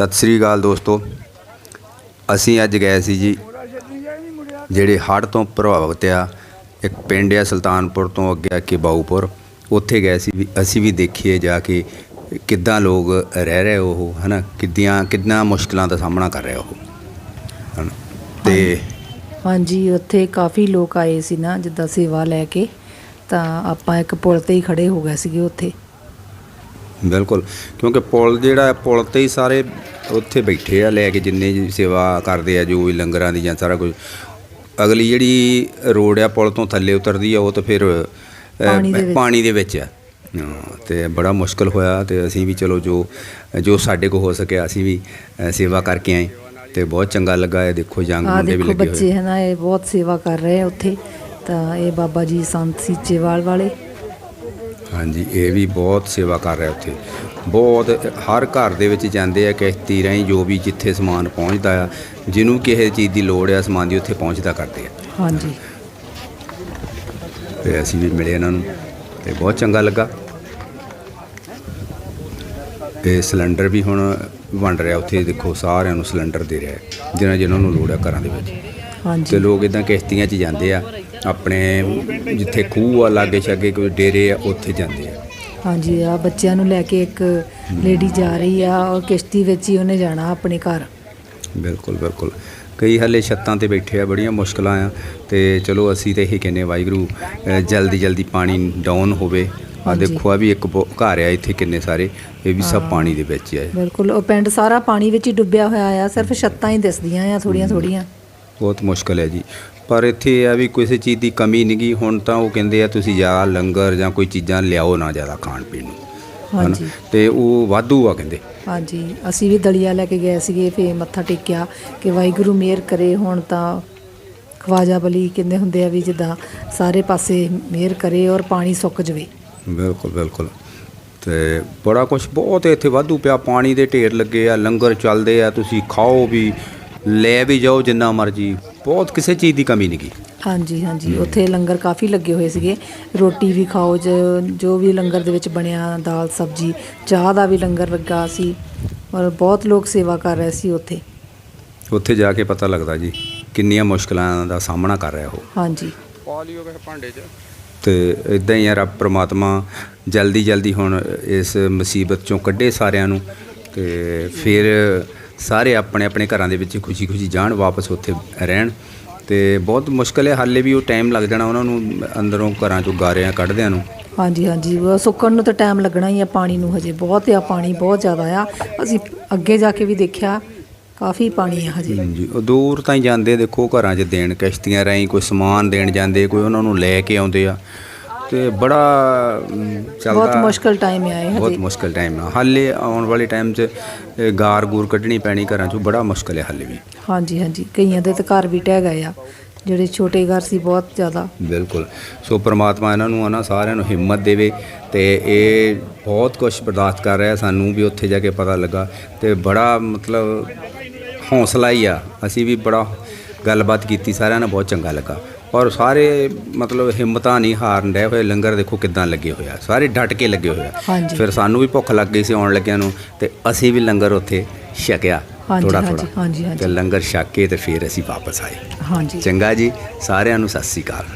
ਸਤਿ ਸ੍ਰੀ ਅਕਾਲ ਦੋਸਤੋ। ਅਸੀਂ ਅੱਜ ਗਏ ਸੀ ਜੀ, ਜਿਹੜੇ ਹੜ੍ਹ ਤੋਂ ਪ੍ਰਭਾਵਿਤ ਆ, ਇੱਕ ਪਿੰਡ ਆ ਸੁਲਤਾਨਪੁਰ ਤੋਂ ਅੱਗੇ ਆ ਕੇ ਬਾਊਪੁਰ। ਉੱਥੇ ਗਏ ਸੀ ਵੀ, ਅਸੀਂ ਵੀ ਦੇਖੀਏ ਜਾ ਕੇ ਕਿੱਦਾਂ ਲੋਕ ਰਹਿ ਰਹੇ ਉਹ, ਹਨਾ? ਕਿੱਦਾਂ ਕਿੰਨਾ ਮੁਸ਼ਕਲਾਂ ਦਾ ਸਾਹਮਣਾ ਕਰ ਰਿਹਾ ਉਹ, ਹਨਾ? ਤੇ ਹਾਂਜੀ, ਉੱਥੇ ਕਾਫੀ ਲੋਕ ਆਏ ਸੀ ਨਾ, ਜਿੱਦਾਂ ਸੇਵਾ ਲੈ ਕੇ, ਤਾਂ ਆਪਾਂ ਇੱਕ ਪੁਲ ਤੇ ਹੀ ਖੜੇ ਹੋ ਗਏ ਸੀਗੇ ਉੱਥੇ। ਬਿਲਕੁਲ। ਕਿਉਂਕਿ ਪੁਲ ਜਿਹੜਾ ਪੁਲ ਤੇ ਹੀ ਸਾਰੇ ਉੱਥੇ ਬੈਠੇ ਆ ਲੈ ਕੇ ਜਿੰਨੇ ਸੇਵਾ ਕਰਦੇ ਆ ਜੋ ਵੀ ਲੰਗਰਾਂ ਦੀ ਜਾਂ ਸਾਰਾ ਕੁਝ। ਅਗਲੀ ਜਿਹੜੀ ਰੋਡ ਆ ਪੁਲ ਤੋਂ ਥੱਲੇ ਉਤਰਦੀ ਆ ਉਹ ਤਾਂ ਫਿਰ ਪਾਣੀ ਦੇ ਵਿੱਚ। ਆ। ਤੇ ਬੜਾ ਮੁਸ਼ਕਲ ਹੋਇਆ ਤੇ ਅਸੀਂ ਵੀ ਚਲੋ ਜੋ ਜੋ ਸਾਡੇ ਕੋ ਹੋ ਸਕਿਆ ਅਸੀਂ ਵੀ ਸੇਵਾ ਕਰਕੇ ਆਏ। ਤੇ ਬਹੁਤ ਚੰਗਾ ਲੱਗਾ ਇਹ ਦੇਖੋ ਜੰਗ ਮੁੰਡੇ ਵੀ ਲੱਗੇ ਬੱਚੇ ਹੋਏ। ਹੈ ਨਾ ਇਹ ਬਹੁਤ ਸੇਵਾ ਕਰ ਰਹੇ ਆ ਉੱਥੇ। ਤਾਂ ਇਹ ਬਾਬਾ ਜੀ ਸੰਤ ਸੀਚੇਵਾਲ ਵਾਲੇ। ਹਾਂਜੀ ਇਹ ਵੀ ਬਹੁਤ ਸੇਵਾ ਕਰ ਰਿਹਾ ਉੱਥੇ। ਬਹੁਤ ਹਰ ਘਰ ਦੇ ਵਿੱਚ ਜਾਂਦੇ ਆ ਕਿਸ਼ਤੀ ਰਾਹੀਂ ਜੋ ਵੀ ਜਿੱਥੇ ਸਮਾਨ ਪਹੁੰਚਦਾ ਆ ਜਿਹਨੂੰ ਕਿਸੇ ਚੀਜ਼ ਦੀ ਲੋੜ ਆ ਸਮਾਨ ਦੀ ਉੱਥੇ ਪਹੁੰਚਦਾ ਕਰਦੇ ਆ। ਹਾਂਜੀ। ਤੇ ਅਸੀਂ ਵੀ ਮਿਲੇ ਇਹਨਾਂ ਨੂੰ ਤੇ ਬਹੁਤ ਚੰਗਾ ਲੱਗਾ। ਤੇ ਸਿਲੰਡਰ ਵੀ ਹੁਣ ਵੰਡ ਰਿਹਾ ਉੱਥੇ ਦੇਖੋ ਸਾਰਿਆਂ ਨੂੰ ਸਿਲੰਡਰ ਦੇ ਰਿਹਾ ਜਿਹਨਾਂ ਜਿਹਨਾਂ ਨੂੰ ਲੋੜ ਆ ਘਰਾਂ ਦੇ ਵਿੱਚ। ਤੇ ਹਾਂਜੀ ਲੋਕ ਇਦਾਂ ਕਿਸ਼ਤੀਆਂ 'ਚ ਜਾਂਦੇ ਆ ਆਪਣੇ ਜਿੱਥੇ ਖੂਹ ਆ ਲਾਗੇ ਛਾਗੇ ਕੋਈ ਡੇਰੇ ਆ ਉੱਥੇ ਜਾਂਦੇ ਆ। ਹਾਂਜੀ ਆ ਬੱਚਿਆਂ ਨੂੰ ਲੈ ਕੇ ਇੱਕ ਲੇਡੀ ਜਾ ਰਹੀ ਆ ਔਰ ਕਿਸ਼ਤੀ ਵਿੱਚ ਹੀ ਉਹਨੇ ਜਾਣਾ ਆਪਣੇ ਘਰ। ਬਿਲਕੁਲ ਬਿਲਕੁਲ। ਕਈ ਹਲੇ ਛੱਤਾਂ ਤੇ ਬੈਠੇ ਆ ਬੜੀਆਂ ਮੁਸ਼ਕਲਾਂ ਆ ਤੇ ਚਲੋ ਅਸੀਂ ਤੇ ਇਹ ਕਹਿੰਨੇ ਵਾਹਿਗੁਰੂ ਜਲਦੀ ਜਲਦੀ ਪਾਣੀ ਡਾਊਨ ਹੋਵੇ। ਆ। ਦੇਖੋ ਆ ਵੀ ਇੱਕ ਬੋ- ਘਰ ਆ ਇੱਥੇ ਕਿੰਨੇ ਸਾਰੇ ਇਹ ਵੀ ਸਭ। ਪਾਣੀ ਦੇ ਵਿੱਚ ਆ। ਬਿਲਕੁਲ ਉਹ ਪਿੰਡ ਸਾਰਾ ਪਾਣੀ ਵਿੱਚ ਹੀ ਡੁੱਬਿਆ ਹੋਇਆ ਆ ਸਿਰਫ ਛੱਤਾਂ ਹੀ ਦਿਸਦੀਆਂ ਆ ਥੋੜੀਆਂ ਥੋੜੀਆਂ। ਬਹੁਤ ਮੁਸ਼ਕਲ ਹੈ ਜੀ। ਪਰ ਇੱਥੇ ਇਹ ਆ ਵੀ ਕਿਸੇ ਚੀਜ਼ ਦੀ ਕਮੀ ਨਹੀਂ ਗੀ। ਹੁਣ ਤਾਂ ਉਹ ਕਹਿੰਦੇ ਆ ਤੁਸੀਂ ਜ਼ਿਆਦਾ ਲੰਗਰ ਜਾਂ ਕੋਈ ਚੀਜ਼ਾਂ ਲਿਆਓ ਨਾ ਜ਼ਿਆਦਾ ਖਾਣ ਪੀਣ ਨੂੰ? ਹਾਂਜੀ। ਤੇ ਉਹ ਵਾਧੂ ਆ ਕਹਿੰਦੇ। ਹਾਂਜੀ। ਅਸੀਂ ਵੀ ਦਲੀਆ ਲੈ ਕੇ ਗਏ ਸੀਗੇ ਫੇ ਮੱਥਾ ਟੇਕਿਆ ਕਿ ਵਾਹਿਗੁਰੂ ਮਿਹਰ ਕਰੇ। ਹੁਣ ਤਾਂ ਖਵਾਜਾ ਬਲੀ ਕਹਿੰਦੇ ਹੁੰਦੇ ਆ ਵੀ ਜਿੱਦਾਂ ਸਾਰੇ ਪਾਸੇ ਮਿਹਰ ਕਰੇ ਔਰ ਪਾਣੀ ਸੁੱਕ ਜਵੇ। ਬਿਲਕੁਲ ਬਿਲਕੁਲ। ਤੇ ਬੜਾ ਕੁਝ ਬਹੁਤ ਇੱਥੇ ਵਾਧੂ ਪਿਆ। ਪਾਣੀ ਦੇ ਢੇਰ ਲੱਗੇ ਆ ਲੰਗਰ ਚੱਲਦੇ ਆ। ਤੁਸੀਂ ਖਾਓ ਵੀ ਲੈ ਵੀ ਜਾਓ ਜਿੰਨਾ ਮਰਜ਼ੀ। ਬਹੁਤ ਕਿਸੇ ਚੀਜ਼ ਦੀ ਕਮੀ ਨਹੀਂ ਗੀ। ਹਾਂਜੀ ਹਾਂਜੀ। ਉੱਥੇ ਲੰਗਰ ਕਾਫੀ ਲੱਗੇ ਹੋਏ ਸੀਗੇ। ਰੋਟੀ ਵੀ ਖਾਓ ਜੋ ਜੋ ਵੀ ਲੰਗਰ ਦੇ ਵਿੱਚ ਬਣਿਆ ਦਾਲ ਸਬਜੀ ਚਾਹ ਦਾ ਵੀ ਲੰਗਰ ਲੱਗਾ ਸੀ। ਔਰ ਬਹੁਤ ਲੋਕ ਸੇਵਾ ਕਰ ਰਹੇ ਸੀ ਉੱਥੇ। ਉੱਥੇ ਜਾ ਕੇ ਪਤਾ ਲੱਗਦਾ ਜੀ ਕਿੰਨੀਆਂ ਮੁਸ਼ਕਲਾਂ ਦਾ ਸਾਹਮਣਾ ਕਰ ਰਿਹਾ ਉਹ। ਹਾਂਜੀ। ਤੇ ਇਦਾਂ ਹੀ ਆ ਰੱਬ ਪ੍ਰਮਾਤਮਾ ਜਲਦੀ ਜਲਦੀ ਹੁਣ ਇਸ ਮੁਸੀਬਤ ਚੋਂ ਕੱਢੇ ਸਾਰਿਆਂ ਨੂੰ। ਤੇ ਫਿਰ ਸਾਰੇ ਆਪਣੇ ਆਪਣੇ ਘਰਾਂ ਦੇ ਵਿੱਚ ਖੁਸ਼ੀ ਖੁਸ਼ੀ ਜਾਣ ਵਾਪਸ ਉੱਥੇ ਰਹਿਣ ਤੇ ਬਹੁਤ ਮੁਸ਼ਕਲ ਹੈ ਹਾਲੇ ਵੀ ਉਹ ਟਾਈਮ ਲੱਗ ਜਾਣਾ ਉਹਨਾਂ ਨੂੰ ਅੰਦਰੋਂ ਘਰਾਂ ਚੋਂ ਗਾਰਿਆਂ ਕੱਢਦਿਆਂ ਨੂੰ। ਹਾਂਜੀ ਹਾਂਜੀ ਸੁੱਕਣ ਨੂੰ ਤਾਂ ਟਾਈਮ ਲੱਗਣਾ ਹੀ ਆ ਪਾਣੀ ਨੂੰ ਹਜੇ ਬਹੁਤ ਆ ਪਾਣੀ ਬਹੁਤ ਜ਼ਿਆਦਾ ਆ। ਅਸੀਂ ਅੱਗੇ ਜਾ ਕੇ ਵੀ ਦੇਖਿਆ ਕਾਫੀ ਪਾਣੀ ਆ ਹਜੇ। ਜੀ ਉਹ ਦੂਰ ਤਾਂ ਹੀ ਜਾਂਦੇ ਦੇਖੋ ਘਰਾਂ 'ਚ ਦੇਣ ਕਿਸ਼ਤੀਆਂ ਰਾਹੀਂ ਕੋਈ ਸਮਾਨ ਦੇਣ ਜਾਂਦੇ ਕੋਈ ਉਹਨਾਂ ਨੂੰ ਲੈ ਕੇ ਆਉਂਦੇ ਆ। ਤੇ ਬੜਾ ਚੱਲਦਾ। ਬਹੁਤ ਮੁਸ਼ਕਲ ਟਾਈਮ ਆ ਇਹ ਬਹੁਤ ਮੁਸ਼ਕਲ ਟਾਈਮ ਆ। ਹਾਲੇ ਆਉਣ ਵਾਲੇ ਟਾਈਮ 'ਚ ਗਾਰ ਗੂਰ ਕੱਢਣੀ ਪੈਣੀ ਘਰਾਂ 'ਚੋਂ ਬੜਾ ਮੁਸ਼ਕਲ ਹੈ ਹਾਲੇ ਵੀ। ਹਾਂਜੀ ਹਾਂਜੀ। ਕਈਆਂ ਦੇ ਤਾਂ ਘਰ ਵੀ ਟਹਿ ਗਏ ਆ। ਜਿਹੜੇ ਛੋਟੇ ਘਰ ਸੀ ਬਹੁਤ ਜ਼ਿਆਦਾ। ਬਿਲਕੁਲ। ਸੋ ਪ੍ਰਮਾਤਮਾ ਇਹਨਾਂ ਨੂੰ ਨਾ ਸਾਰਿਆਂ ਨੂੰ ਹਿੰਮਤ ਦੇਵੇ ਤੇ ਇਹ ਬਹੁਤ ਕੁਝ ਬਰਦਾਸ਼ਤ ਕਰ ਰਿਹਾ ਸਾਨੂੰ ਵੀ ਉੱਥੇ ਜਾ ਕੇ ਪਤਾ ਲੱਗਾ। ਤੇ ਬੜਾ ਮਤਲਬ ਹੌਸਲਾ ਹੀ ਆ। ਅਸੀਂ ਵੀ ਬੜਾ ਗੱਲਬਾਤ ਕੀਤੀ ਸਾਰਿਆਂ ਨਾਲ ਬਹੁਤ ਚੰਗਾ ਲੱਗਾ। ਔਰ ਸਾਰੇ ਮਤਲਬ ਹਿੰਮਤਾਂ ਨਹੀਂ ਹਾਰਨ ਡਏ ਹੋਏ ਲੰਗਰ ਦੇਖੋ ਕਿੱਦਾਂ ਲੱਗੇ ਹੋਇਆ ਸਾਰੇ ਡਟ ਕੇ ਲੱਗੇ ਹੋਇਆ। ਫਿਰ ਸਾਨੂੰ ਵੀ ਭੁੱਖ ਲੱਗ ਗਈ ਸੀ ਆਉਣ ਲੱਗਿਆਂ ਨੂੰ ਤੇ ਅਸੀਂ ਵੀ ਲੰਗਰ ਉੱਥੇ ਛਕਿਆ ਥੋੜਾ ਥੋੜਾ ਹਾਂਜੀ, ਹਾਂਜੀ। ਤੇ ਲੰਗਰ ਛਕ ਕੇ ਤੇ ਫਿਰ ਅਸੀਂ ਵਾਪਸ ਆਏ। ਹਾਂਜੀ। ਚੰਗਾ ਜੀ ਸਾਰਿਆਂ ਨੂੰ ਸਤਿ ਸ੍ਰੀ ਅਕਾਲ।